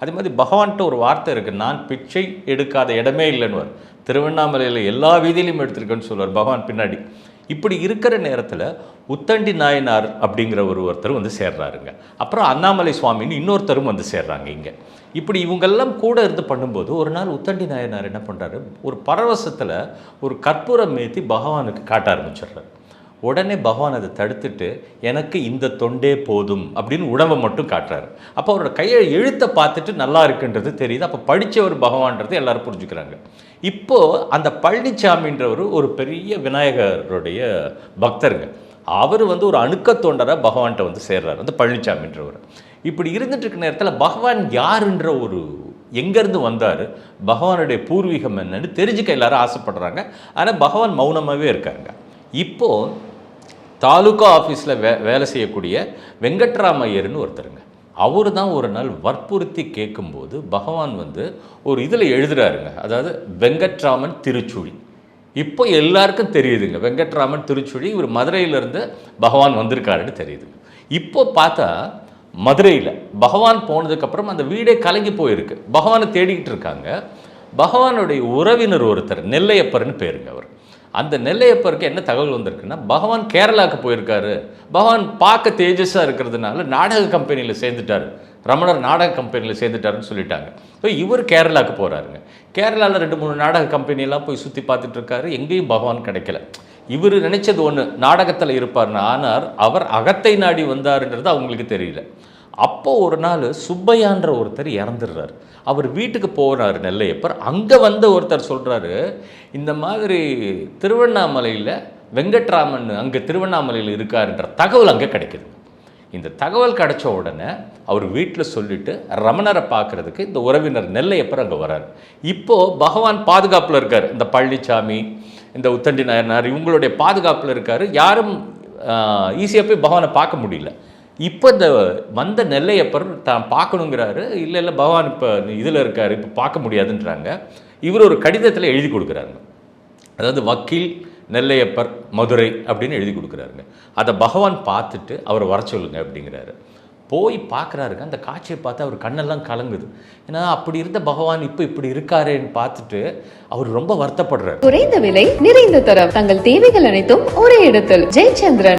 அதே மாதிரி பகவான்கிட்ட ஒரு வார்த்தை இருக்குது நான் பிச்சை எடுக்காத இடமே இல்லைன்னு திருவண்ணாமலையில் எல்லா வீதியிலையும் எடுத்திருக்கேன்னு சொல்லுவார் பகவான் பின்னாடி. இப்படி இருக்கிற நேரத்தில் உத்தண்டி நாயனார் அப்படிங்கிற ஒரு ஒருத்தர் வந்து சேர்றாருங்க. அப்புறம் அண்ணாமலை சுவாமின்னு இன்னொருத்தரும் வந்து சேர்றாங்க இங்கே. இப்படி இவங்கெல்லாம் கூட இருந்து பண்ணும்போது ஒரு நாள் உத்தண்டி நாயனார் என்ன பண்ணுறாரு ஒரு பரவசத்தில் ஒரு கற்பூரம் ஏற்றி பகவானுக்கு காட்ட ஆரம்பிச்சிடுறாரு. உடனே பகவான் அதை தடுத்துட்டு எனக்கு இந்த தொண்டே போதும் அப்படின்னு உடம்பை மட்டும் காட்டுறாரு. அப்போ அவரோட கையை எழுத்தை பார்த்துட்டு நல்லா இருக்குன்றது தெரியுது. அப்போ படித்தவர் பகவான்றது எல்லாரும் புரிஞ்சுக்கிறாங்க. இப்போது அந்த பழனிசாமின்றவர் ஒரு பெரிய விநாயகருடைய பக்தருங்க. அவர் வந்து ஒரு அணுக்க தொண்டராக பகவான்கிட்ட வந்து சேர்றாரு அந்த பழனிசாமின்றவர் இப்படி இருந்துட்டு இருக்க நேரத்தில் பகவான் யாருன்ற ஒரு எங்கேருந்து வந்தார் பகவானுடைய பூர்வீகம் என்னன்னு தெரிஞ்சுக்க எல்லாரும் ஆசைப்படுறாங்க. ஆனால் பகவான் மௌனமாகவே இருக்காங்க இப்போது தாலுகா ஆஃபீஸில் வே வேலை செய்யக்கூடிய வெங்கட்ராமையர்னு ஒருத்தருங்க. அவர் தான் ஒரு நாள் வற்புறுத்தி கேட்கும்போது பகவான் வந்து ஒரு இதில் எழுதுகிறாருங்க அதாவது வெங்கட்ராமன் திருச்சுழி. இப்போ எல்லாருக்கும் தெரியுதுங்க. வெங்கட்ராமன் திருச்சுழி இவர் மதுரையிலேருந்து பகவான் வந்திருக்காருன்னு தெரியுதுங்க. இப்போ பார்த்தா மதுரையில் பகவான் போனதுக்கப்புறம் அந்த வீடே கலங்கி போயிருக்கு. பகவானை தேடிக்கிட்டு இருக்காங்க. பகவானுடைய உறவினர் ஒருத்தர் நெல்லையப்பர்னு பேருங்க அவர். அந்த நெல்லையப்பருக்கு என்ன தகவல் வந்திருக்குன்னா பகவான் கேரளாவுக்கு போயிருக்காரு. பகவான் பார்க்க தேஜஸாக இருக்கிறதுனால நாடக கம்பெனியில் சேர்ந்துட்டார். ரமணர் நாடக கம்பெனியில் சேர்ந்துட்டாருன்னு சொல்லிட்டாங்க. ஸோ இவர் கேரளாவுக்கு போகிறாருங்க கேரளாவில் ரெண்டு மூணு நாடக கம்பெனியெல்லாம் போய் சுற்றி பார்த்துட்டு இருக்காரு. எங்கேயும் பகவான் கிடைக்கல. இவர் நினைச்சது ஒன்று நாடகத்தில் இருப்பார்னு ஆனால் அவர் அகத்தை நாடி வந்தாருன்றது அவங்களுக்கு தெரியல. அப்போ ஒரு நாள் சுப்பையான்ற ஒருத்தர் இறந்துடுறாரு. அவர் வீட்டுக்கு போகிறாரு நெல்லையப்பர். அங்கே வந்த ஒருத்தர் சொல்கிறாரு இந்த மாதிரி திருவண்ணாமலையில் வெங்கட்ராமன் அங்கே திருவண்ணாமலையில் இருக்காருன்ற தகவல் அங்கே கிடைக்குது. இந்த தகவல் கிடைச்ச உடனே அவர் வீட்டில் சொல்லிட்டு ரமணரை பார்க்குறதுக்கு இந்த உறவினர் நெல்லையப்பர் அங்கே வர்றார் இப்போது பகவான் பாதுகாப்பில் இருக்கார். இந்த பழனிசாமி இந்த உத்தண்டி நாயனார் இவங்களுடைய பாதுகாப்பில் இருக்கார். யாரும் ஈஸியாக போய் பகவானை பார்க்க முடியல. இப்போ இந்த வந்த நெல்லையப்பர் தான் பார்க்கணுங்கிறாரு. இல்லை இல்லை பகவான் இப்போ இதில் இருக்கார் இப்போ பார்க்க முடியாதுன்றாங்க. இவர் ஒரு கடிதத்தில் எழுதி கொடுக்குறாங்க அதாவது வக்கீல் நெல்லையப்பர் மதுரை அப்படின்னு எழுதி கொடுக்குறாருங்க. அதை பகவான் பார்த்துட்டு அவரை வர சொல்லுங்க அப்படிங்கிறாரு. போய் பார்க்குறாருங்க. அந்த காட்சியை பார்த்து அவர் கண்ணெல்லாம் கலங்குது. ஏன்னா அப்படி இருந்த பகவான் இப்போ இப்படி இருக்காருன்னு பார்த்துட்டு அவர் ரொம்ப வருத்தப்படுறாரு. குறைந்த விலை நிறைந்த தரம். தங்கள் தேவைகள் அனைத்தும் ஒரே இடத்தில். ஜெயச்சந்திரன்.